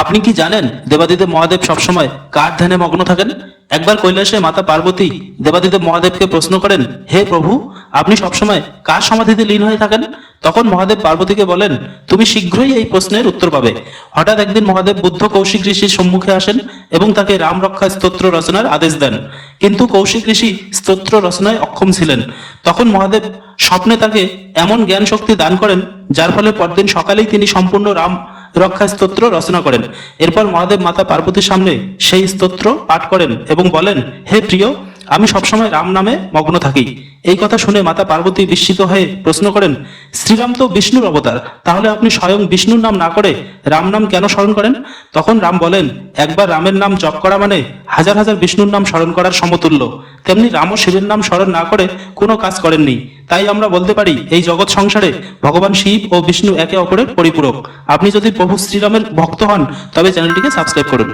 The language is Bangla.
আপনি কি জানেন দেবাদিদেব মহাদেব সবসময় কার ধ্যানে মগ্ন থাকেন? একবার কৈলাসে মাতা পার্বতী দেবাদিদেব মহাদেবকে প্রশ্ন করেন, হে প্রভু, আপনি সবসময় কার সমাধিতে লীন হয়ে থাকেন? তখন মহাদেব পার্বতীকে বলেন, তুমি শীঘ্রই এই প্রশ্নের উত্তর পাবে। হঠাৎ একদিন মহাদেব বুদ্ধ কৌশিক ঋষির সম্মুখে আসেন এবং তাকে রাম রক্ষা স্তোত্র রচনার আদেশ দেন। কিন্তু কৌশিক ঋষি স্তোত্র রচনায় অক্ষম ছিলেন। তখন মহাদেব স্বপ্নে তাকে এমন জ্ঞান শক্তি দান করেন, যার ফলে পরদিন সকালেই তিনি সম্পূর্ণ রাম রক্ষা স্তোত্র রচনা করেন। এরপর মহাদেব মাতা পার্বতীর সামনে সেই স্তোত্র পাঠ করেন এবং বলেন, হে প্রিয় আমি সবসময় রাম নামে মগ্ন থাকি। এই কথা শুনে মাতা পার্বতী বিস্মিত হয়ে প্রশ্ন করেন, শ্রীরাম তো বিষ্ণুর অবতার, তাহলে আপনি স্বয়ং বিষ্ণুর নাম না করে রাম নাম কেন স্মরণ করেন? তখন রাম বলেন, একবার রামের নাম জপ করা মানে হাজার হাজার বিষ্ণুর নাম স্মরণ করার সমতুল্য। তেমনি রাম ও শিবের নাম স্মরণ না করে কোনো কাজ করেননি। তাই আমরা বলতে পারি, এই জগৎ সংসারে ভগবান শিব ও বিষ্ণু একে অপরের পরিপূরক। আপনি যদি প্রভু শ্রীরামের ভক্ত হন, তবে চ্যানেলটিকে সাবস্ক্রাইব করুন।